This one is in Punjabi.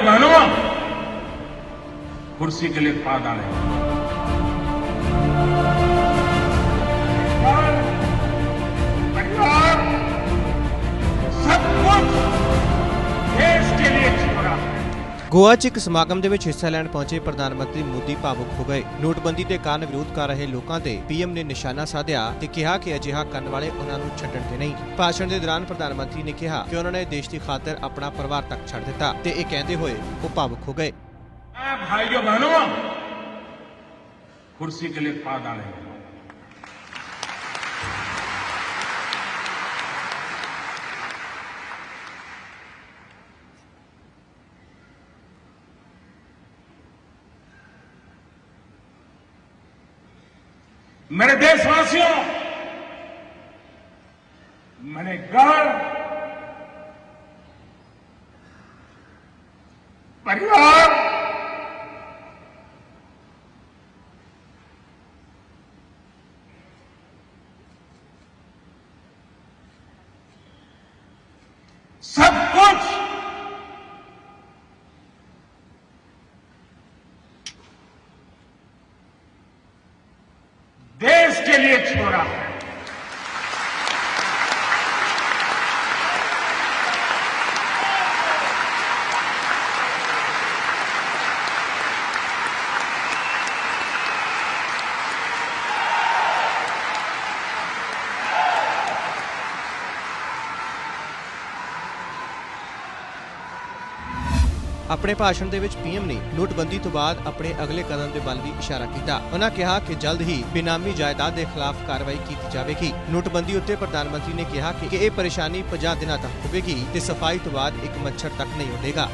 भाइयों बहनों कुर्सी के लिए खड़ा डाले ਗੋਆ 'ਚ ਇੱਕ ਸਮਾਗਮ ਦੇ ਵਿੱਚ ਹਿੱਸਾ ਲੈਣ ਪਹੁੰਚੇ ਪ੍ਰਧਾਨ ਮੰਤਰੀ ਮੋਦੀ ਭਾਵੁਕ ਹੋ ਗਏ। ਨੋਟਬੰਦੀ ਦੇ ਕਾਰਨ ਵਿਰੋਧ ਕਰ ਰਹੇ ਲੋਕਾਂ ਤੇ ਪੀਐਮ ਨੇ ਨਿਸ਼ਾਨਾ ਸਾਧਿਆ ਤੇ ਕਿਹਾ ਕਿ ਅਜਿਹਾ ਕਰਨ ਵਾਲੇ ਉਹਨਾਂ ਨੂੰ ਛੱਡਣ ਤੇ ਨਹੀਂ। ਭਾਸ਼ਣ ਦੇ ਦੌਰਾਨ ਪ੍ਰਧਾਨ ਮੰਤਰੀ ਨੇ ਕਿਹਾ ਕਿ ਉਹਨਾਂ ਨੇ ਦੇਸ਼ ਦੀ ਖਾਤਰ ਆਪਣਾ ਪਰਿਵਾਰ ਤੱਕ ਛੱਡ ਦਿੱਤਾ ਤੇ ਇਹ ਕਹਿੰਦੇ ਹੋਏ ਉਹ ਭਾਵੁਕ ਹੋ ਗਏ। ਭਾਈਓ ਬਹਿਣੋ। ਕੁਰਸੀ ਕੇ ਲਈ ਪਾ मेरे देशवासियों मैंने घर परिवार सब कुछ лечь вора. ਆਪਣੇ ਭਾਸ਼ਣ ਦੇ ਵਿੱਚ ਪੀਐਮ ਨੇ ਨੋਟਬੰਦੀ ਤੋਂ ਬਾਅਦ ਆਪਣੇ ਅਗਲੇ ਕਦਮ ਦੇ ਵੱਲ ਵੀ ਇਸ਼ਾਰਾ ਕੀਤਾ। ਉਹਨਾਂ ਕਿਹਾ ਕਿ ਜਲਦ ਹੀ ਬੇਨਾਮੀ ਜਾਇਦਾਦ ਦੇ ਖਿਲਾਫ ਕਾਰਵਾਈ ਕੀਤੀ ਜਾਵੇਗੀ। ਨੋਟਬੰਦੀ ਉੱਤੇ ਪ੍ਰਧਾਨ ਮੰਤਰੀ ਨੇ ਕਿਹਾ ਕਿ ਇਹ ਪਰੇਸ਼ਾਨੀ 50 ਦਿਨਾਂ ਤੱਕ ਹੋਵੇਗੀ ਤੇ ਸਫ਼ਾਈ ਤੋਂ ਬਾਅਦ ਇੱਕ ਮੱਛਰ ਤੱਕ ਨਹੀਂ ਉੱਡੇਗਾ।